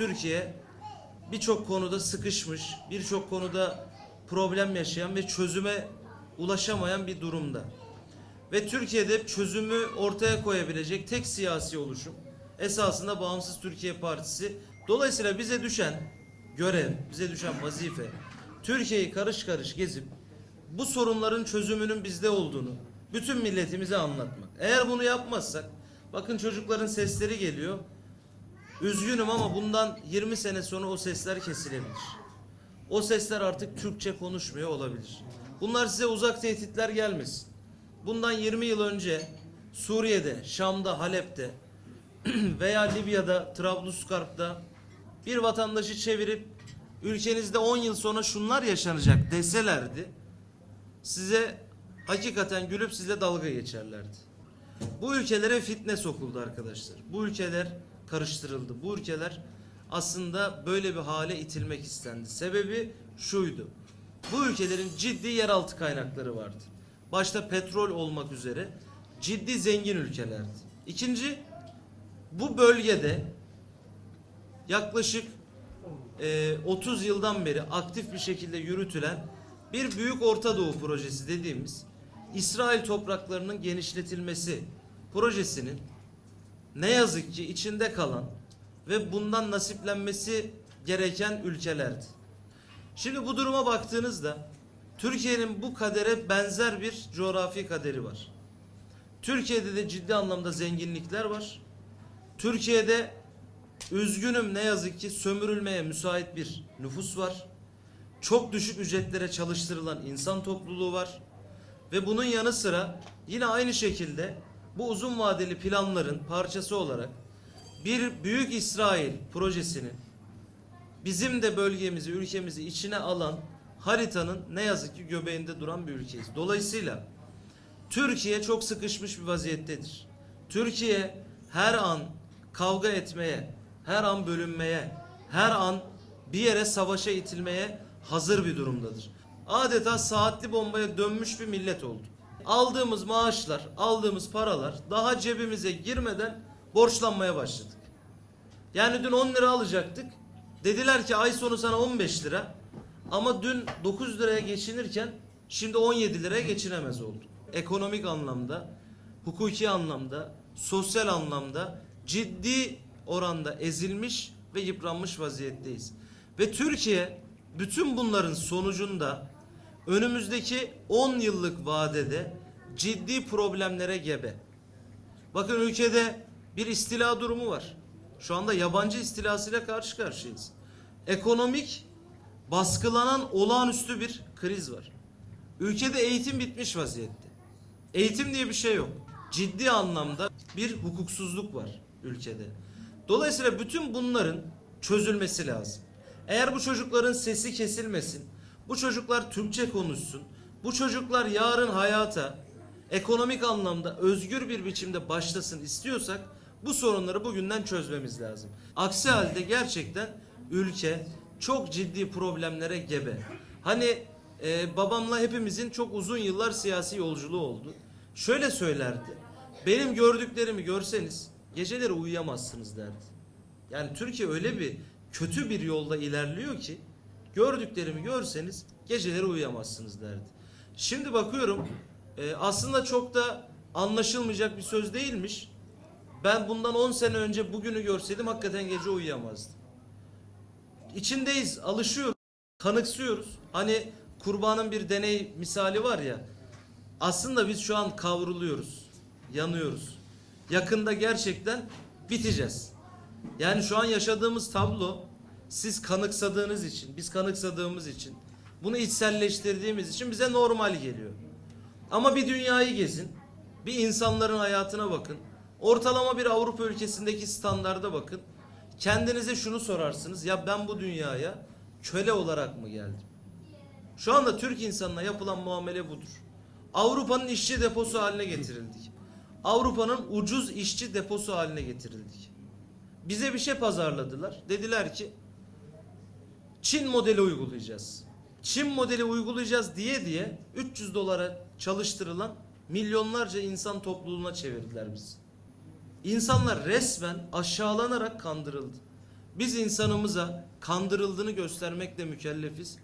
Türkiye birçok konuda sıkışmış, birçok konuda problem yaşayan ve çözüme ulaşamayan bir durumda. Ve Türkiye'de çözümü ortaya koyabilecek tek siyasi oluşum esasında Bağımsız Türkiye Partisi. Dolayısıyla bize düşen görev, bize düşen vazife Türkiye'yi karış karış gezip bu sorunların çözümünün bizde olduğunu bütün milletimize anlatmak. Eğer bunu yapmazsak bakın çocukların sesleri geliyor. Üzgünüm ama bundan 20 sene sonra o sesler kesilebilir. O sesler artık Türkçe konuşmuyor olabilir. Bunlar size uzak tehditler gelmesin. Bundan 20 yıl önce Suriye'de, Şam'da, Halep'te veya Libya'da, Trablusgarp'ta bir vatandaşı çevirip ülkenizde 10 yıl sonra şunlar yaşanacak deselerdi size hakikaten gülüp sizle dalga geçerlerdi. Bu ülkelere fitne sokuldu arkadaşlar. Bu ülkeler karıştırıldı. Bu ülkeler aslında böyle bir hale itilmek istendi. Sebebi şuydu. Bu ülkelerin ciddi yeraltı kaynakları vardı. Başta petrol olmak üzere ciddi zengin ülkelerdi. İkinci, bu bölgede yaklaşık e, 30 yıldan beri aktif bir şekilde yürütülen bir Büyük Orta Doğu projesi dediğimiz İsrail topraklarının genişletilmesi projesinin ne yazık ki içinde kalan ve bundan nasiplenmesi gereken ülkelerdi. Şimdi bu duruma baktığınızda Türkiye'nin bu kadere benzer bir coğrafi kaderi var. Türkiye'de de ciddi anlamda zenginlikler var. Türkiye'de üzgünüm ne yazık ki sömürülmeye müsait bir nüfus var. Çok düşük ücretlere çalıştırılan insan topluluğu var. Ve bunun yanı sıra yine aynı şekilde bu uzun vadeli planların parçası olarak bir büyük İsrail projesinin bizim de bölgemizi, ülkemizi içine alan haritanın ne yazık ki göbeğinde duran bir ülkeyiz. Dolayısıyla Türkiye çok sıkışmış bir vaziyettedir. Türkiye her an kavga etmeye, her an bölünmeye, her an bir yere savaşa itilmeye hazır bir durumdadır. Adeta saatli bombaya dönmüş bir millet oldu. Aldığımız maaşlar, aldığımız paralar daha cebimize girmeden borçlanmaya başladık. Yani dün 10 lira alacaktık. Dediler ki ay sonu sana 15 lira. Ama dün 9 liraya geçinirken şimdi 17 liraya geçinemez olduk. Ekonomik anlamda, hukuki anlamda, sosyal anlamda ciddi oranda ezilmiş ve yıpranmış vaziyetteyiz. Ve Türkiye bütün bunların sonucunda önümüzdeki 10 yıllık vadede ciddi problemlere gebe. Bakın ülkede bir istila durumu var. Şu anda yabancı istilasıyla karşı karşıyayız. Ekonomik baskılanan olağanüstü bir kriz var. Ülkede eğitim bitmiş vaziyette. Eğitim diye bir şey yok. Ciddi anlamda bir hukuksuzluk var ülkede. Dolayısıyla bütün bunların çözülmesi lazım. Eğer bu çocukların sesi kesilmesin, bu çocuklar Türkçe konuşsun, bu çocuklar yarın hayata ekonomik anlamda özgür bir biçimde başlasın istiyorsak bu sorunları bugünden çözmemiz lazım. Aksi halde gerçekten ülke çok ciddi problemlere gebe. Hani e, babamla hepimizin çok uzun yıllar siyasi yolculuğu oldu. Şöyle söylerdi. Benim gördüklerimi görseniz geceleri uyuyamazsınız derdi. Yani Türkiye öyle bir kötü bir yolda ilerliyor ki gördüklerimi görseniz geceleri uyuyamazsınız derdi. Şimdi bakıyorum e, aslında çok da anlaşılmayacak bir söz değilmiş. Ben bundan 10 sene önce bugünü görseydim hakikaten gece uyuyamazdım. İçindeyiz, alışıyoruz, kanıksıyoruz. Hani kurbanın bir deney misali var ya. Aslında biz şu an kavruluyoruz, yanıyoruz. Yakında gerçekten biteceğiz. Yani şu an yaşadığımız tablo siz kanıksadığınız için, biz kanıksadığımız için, bunu içselleştirdiğimiz için bize normal geliyor. Ama bir dünyayı gezin, bir insanların hayatına bakın. Ortalama bir Avrupa ülkesindeki standarda bakın. Kendinize şunu sorarsınız. Ya ben bu dünyaya köle olarak mı geldim? Şu anda Türk insanına yapılan muamele budur. Avrupa'nın işçi deposu haline getirildik. Avrupa'nın ucuz işçi deposu haline getirildik. Bize bir şey pazarladılar. Dediler ki Çin modeli uygulayacağız. Çin modeli uygulayacağız diye diye 300 dolara çalıştırılan milyonlarca insan topluluğuna çevirdiler bizi. İnsanlar resmen aşağılanarak kandırıldı. Biz insanımıza kandırıldığını göstermekle mükellefiz.